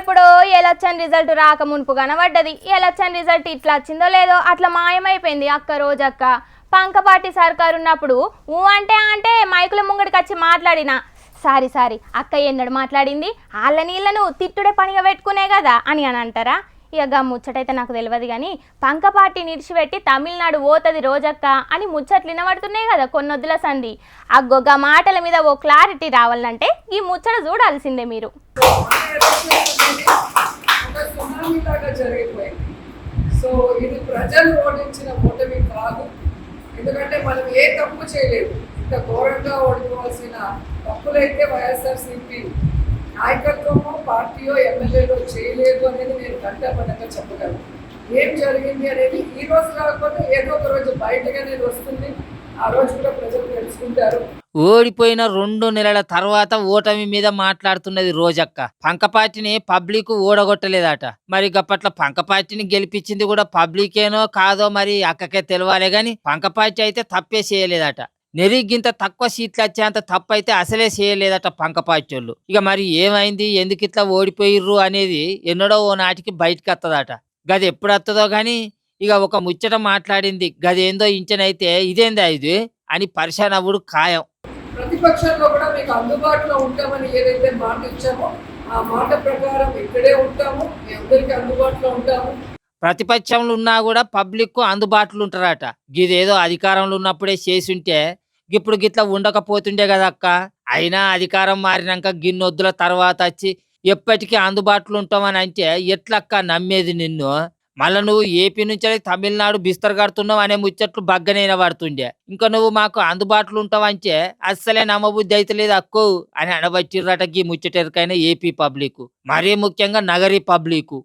ఎప్పుడో election result రాక మునుపు కనబడ్డది. ఎలక్షన్ రిజల్ట్ ఇట్లా వచ్చిందో లేదో అట్లా మాయమైపోయింది అక్క రోజక్క. పంకపాటి సర్కారు ఉన్నప్పుడు ఊ అంటే అంటే మైకుల ముంగడికి వచ్చి మాట్లాడిన. సారీ సారీ అక్క ఎన్నడు మాట్లాడింది? వాళ్ళ నీళ్ళను తిట్టుడే పనిగా పెట్టుకునే కదా అని అని అంటారా? ఇక ముచ్చటైతే నాకు తెలియదు కానీ పంక పార్టీ నిడిచిపెట్టి తమిళనాడు ఓతది రోజక్క అని ముచ్చట్లు వినబడుతున్నాయి కదా కొన్నొద్దుల సంధి. అగ్గొగ్గ మాటల మీద ఓ క్లారిటీ రావాలంటే ఈ ముచ్చట చూడాల్సిందే మీరు. సో ఇది ప్రజలు ఓడించిన ఓటమి కాదు. ఎందుకంటే మనం ఏ తప్పు చేయలేదు. ఇంత ఘోరంగా ఓడిపోవాల్సిన తప్పులైతే వైఎస్ఆర్సీపీ నాయకత్వమో పార్టీయో ఎమ్మెల్యేలో చేయలేదు అనేది నేను గంటపడంగా చెప్పగలను. ఏం జరిగింది అనేది ఈ రోజు కాకపోతే ఏదో ఒక రోజు బయటగా అనేది వస్తుంది. ఆ రోజు కూడా ప్రజలు తెలుసుకుంటారు. ఓడిపోయిన రెండు నెలల తర్వాత ఓటమి మీద మాట్లాడుతున్నది రోజక్క. పంకపాటిని పబ్లిక్ ఓడగొట్టలేదట. మరి గప్పట్ల పంకపాటిని గెలిపించింది కూడా పబ్లికేనో కాదో మరి అక్కకే తెలవాలే గాని పంకపాటి అయితే తప్పే చేయలేదట. నెరిగింత తక్కువ సీట్లు వచ్చేంత తప్పు అయితే అసలే చేయలేదట పంకపాటి ఇక మరి ఏమైంది? ఎందుకు ఇట్లా ఓడిపోయిర్రు అనేది ఎన్నడో ఓ నాటికి బయటకు వస్తుందట గది ఎప్పుడు వస్తుందో గాని ఇక ఒక ముచ్చట మాట్లాడింది. గదేందో ఇంచనైతే ఇదేందా ఇది? అని పరిశాన్ అవ్వడు ఖాయం. ప్రతిపక్షంలో కూడా మీకు అందుబాటులో ఉంటామని ఏదైతే మాట ఇచ్చామో ఆ మాట ప్రకారం ఇక్కడే ఉంటాము. మీ అందరికీ అందుబాటులో ఉంటాము. ప్రతిపక్షంలో ఉన్నా కూడా పబ్లిక్ అందుబాటులో ఉంటారట. గిదేదో అధికారంలో ఉన్నప్పుడే చేసుంటే ఇప్పుడు గిట్లా ఉండకపోతుండే కదా అక్క. అయినా అధికారం మారినాక గిన్నొద్దుల తర్వాత వచ్చి ఎప్పటికీ అందుబాటులో ఉంటామని అంటే ఎట్లక్క నమ్మేది నిన్ను? మళ్ళా నువ్వు ఏపీ నుంచి తమిళనాడు బిస్తర్ కడుతున్నావు అనే ముచ్చట్లు బగ్గనైన పడుతుండే ఇంకా నువ్వు మాకు అందుబాటులో ఉంటావంటే అస్సలే నమ్మబుద్ధి అయితే లేదు అక్కో అని అనవచ్చిర్రట గీ ముచ్చటెరకైన ఏపీ పబ్లిక్ మరీ ముఖ్యంగా నగరీ పబ్లిక్